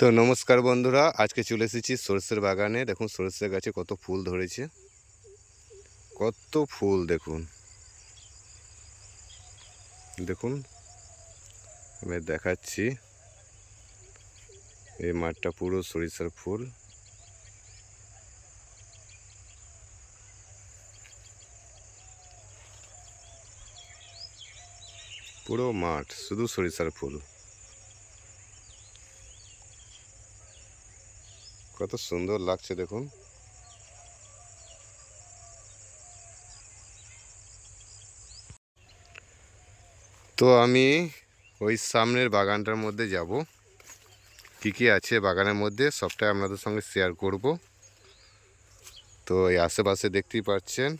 তো নমস্কার বন্ধুরা, আজকে চলে এসেছি সরষের বাগানে। দেখুন, সরষের গাছে কত ফুল ধরেছে। কত ফুল, দেখুন। দেখুন, আমি দেখাচ্ছি। এই মাঠটা পুরো সরিষার ফুল। পুরো মাঠ, শুধু সরিষার ফুল। কত সুন্দর লাগছে দেখুন। তো আমি ওই সামনের বাগানটার মধ্যে যাব। কি কি আছে বাগানের মধ্যে, সবটাই আপনাদের সঙ্গে শেয়ার করব। তো এই আশেপাশে দেখতেই পাচ্ছেন,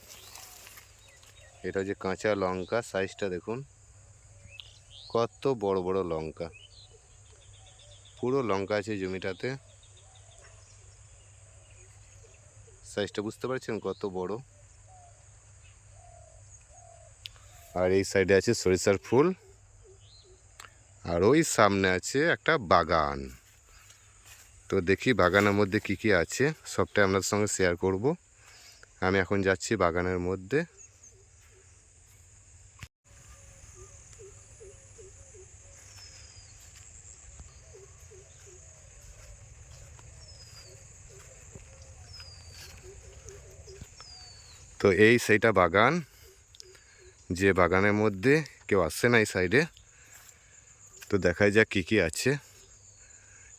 এটা যে কাঁচা লঙ্কা সাইজটা দেখুন। কত বড় বড় লঙ্কা। পুরো লঙ্কা আছে জমিটাতে। সাইজটা বুঝতে পারছেন? কত বড়? আর এই সাইডে আছে সরিষার ফুল। আর ওই সামনে আছে একটা বাগান। তো দেখি বাগানের মধ্যে কি কি আছে। সবটাই আপনাদের সঙ্গে শেয়ার করব। আমি এখন যাচ্ছি বাগানের মধ্যে। তো এই সেইটা বাগান। যে বাগানের মধ্যে কেউ আসছে না এই সাইডে। তো দেখাই যাক কী কী আছে।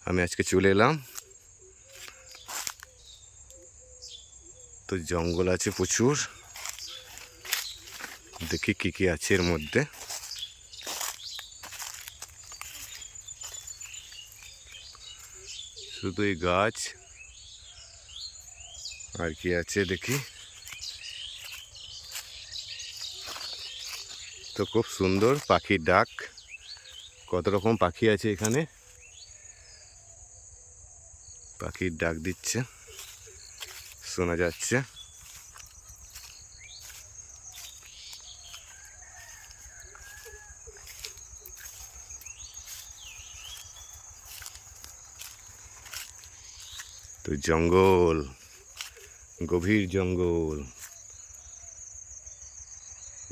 আমি আজকে চলে এলাম। তো জঙ্গল আছে প্রচুর। দেখি কী কী আছে এর মধ্যে। শুধু এই গাছ। আর কি আছে দেখি। তো খুব সুন্দর পাখির ডাক। কত রকম পাখি আছে এখানে? পাখির ডাক দিচ্ছে। শোনা যাচ্ছে। তো জঙ্গল, গভীর জঙ্গল।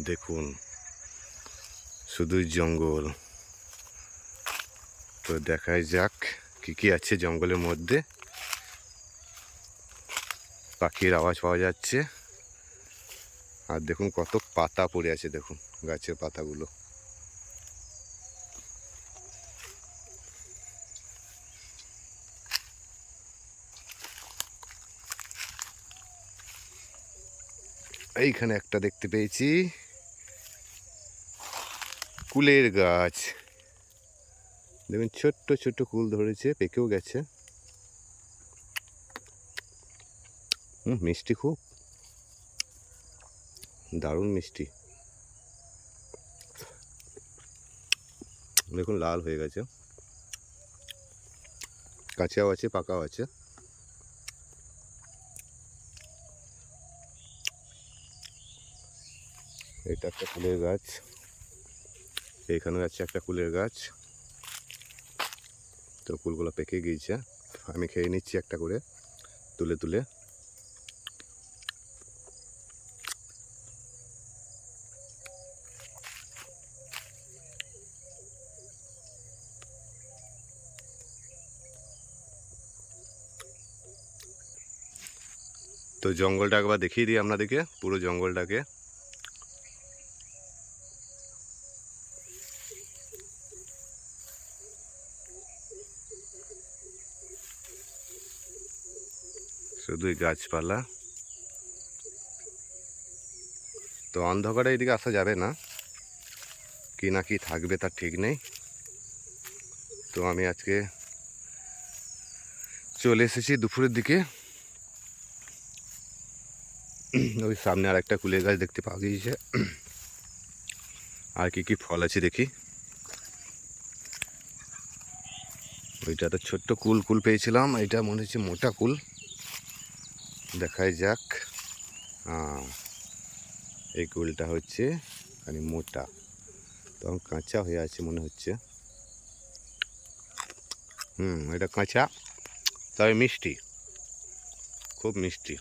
দেখুন। শুধুই জঙ্গল। তো দেখাই যাক কি কি আছে জঙ্গলের মধ্যে। পাখির আওয়াজ পাওয়া যাচ্ছে। আর দেখুন কত পাতা পড়ে আছে, দেখুন গাছের পাতাগুলো। এইখানে একটা দেখতে পেয়েছি। কুলের গাছ। দেখুন, ছোট্ট ছোট্ট কুল ধরেছে, পেকেও গেছে। হুম মিষ্টি খুব। দারুণ মিষ্টি। দেখুন, লাল হয়ে গেছে। কাঁচাও আছে, পাকাও আছে। এটা একটা ফুলের গাছ। এইখানে আছে একটা কুলের গাছ। তো কুলগুলো পেকে গিয়েছে। আমি খেয়ে নিচ্ছি একটা করে, তুলে তুলে। তো জঙ্গলটা একবার দেখিয়ে দিই আপনাদেরকে, পুরো জঙ্গলটাকে। শুধুই গাছপালা। তো অন্ধকারে এদিকে আসা যাবে না। কি না কি থাকবে তার ঠিক নেই। তো আমি আজকে চলে এসেছি দুপুরের দিকে। ওই সামনে আর একটা কুলের গাছ দেখতে পাওয়া গিয়েছে। আর কি কি ফল আছে দেখি। ওইটা তো ছোট্ট কুল কুল পেয়েছিলাম। এটা মনে হচ্ছে মোটা কুল। দেখাই যাক। এই কুলটা হচ্ছে খানি মোটা। তখন কাঁচা হয়ে আছে মনে হচ্ছে। হুম, এটা কাঁচা, তবে মিষ্টি। খুব মিষ্টি।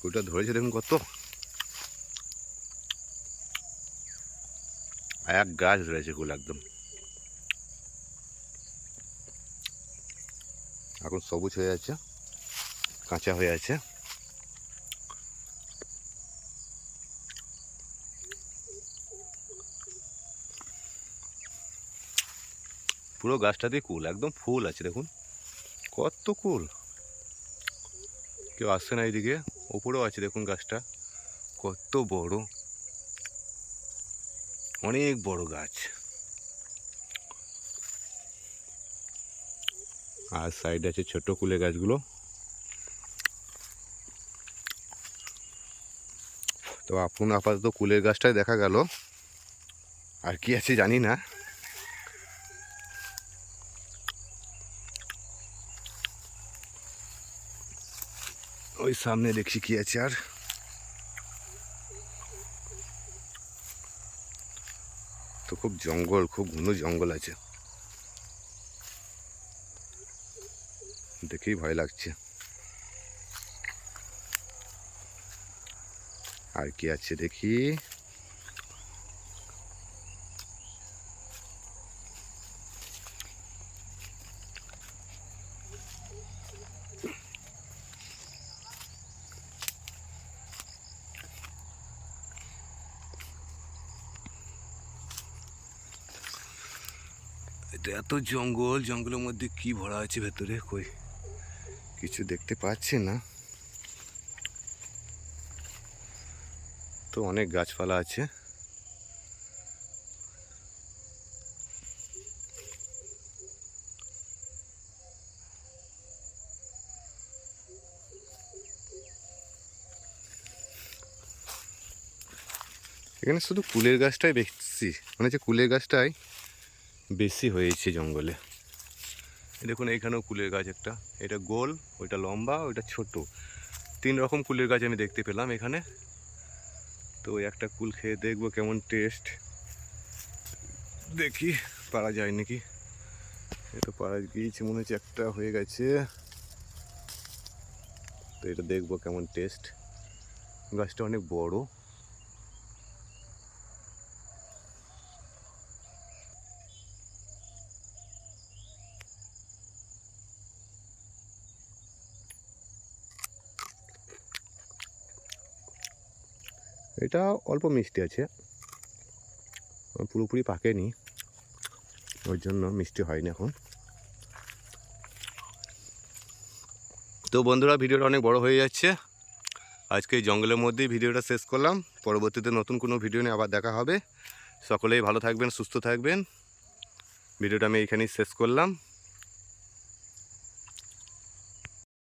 কুলটা ধরেছে দেখুন কত। এক গাছ ধরেছে কুল একদম। এখন সবুজ হয়ে আছে। কাঁচা হয়ে আছে। পুরো গাছটাতেই কুল, একদম ফুল আছে, দেখুন। কত কুল। কেউ আসছে না এইদিকে, ওপরেও আছে, দেখুন গাছটা। কত বড়। অনেক বড় গাছ। আর সাইডে আছে ছোট কুলে গাছগুলো। তো আপন আপাতত কুলের গাছটাই দেখা গেল। আর কি আছে জানি না। ওই সামনে দেখছি কি আছে আর। তো খুব জঙ্গল, খুব ঘন জঙ্গল আছে। দেখেই ভয় লাগছে। আর কি আছে দেখি। এটা এত জঙ্গল, জঙ্গলের মধ্যে কি ভরা আছে ভেতরে? কই? কিছু দেখতে পাচ্ছি না। তো অনেক গাছপালা আছে। এখানে শুধু কুলের গাছটাই বেশি মানে যে কুলের গাছটাই বেশি হয়েছে জঙ্গলে। দেখুন, এইখানেও কুলের গাছ একটা। এটা গোল, ওইটা লম্বা, ওইটা ছোট। তিন রকম কুলের গাছ আমি দেখতে পেলাম এখানে। তো ওই একটা কুল খেয়ে দেখব কেমন টেস্ট দেখি, পারা যায় নাকি? এটা পারা গিয়েছে, মনে হচ্ছে একটা হয়ে গেছে। তো এটা দেখব কেমন টেস্ট গাছটা অনেক বড়। এটা অল্প মিষ্টি আছে। পুরোপুরি পাকেনি। ওই জন্য মিষ্টি হয়নি এখন। তো বন্ধুরা, ভিডিওটা অনেক বড় হয়ে যাচ্ছে। আজকে এই জঙ্গলের মধ্যেই ভিডিওটা শেষ করলাম। পরবর্তীতে নতুন কোনো ভিডিও নিয়ে আবার দেখা হবে। সকলেই ভালো থাকবেন, সুস্থ থাকবেন। ভিডিওটা আমি এইখানেই শেষ করলাম।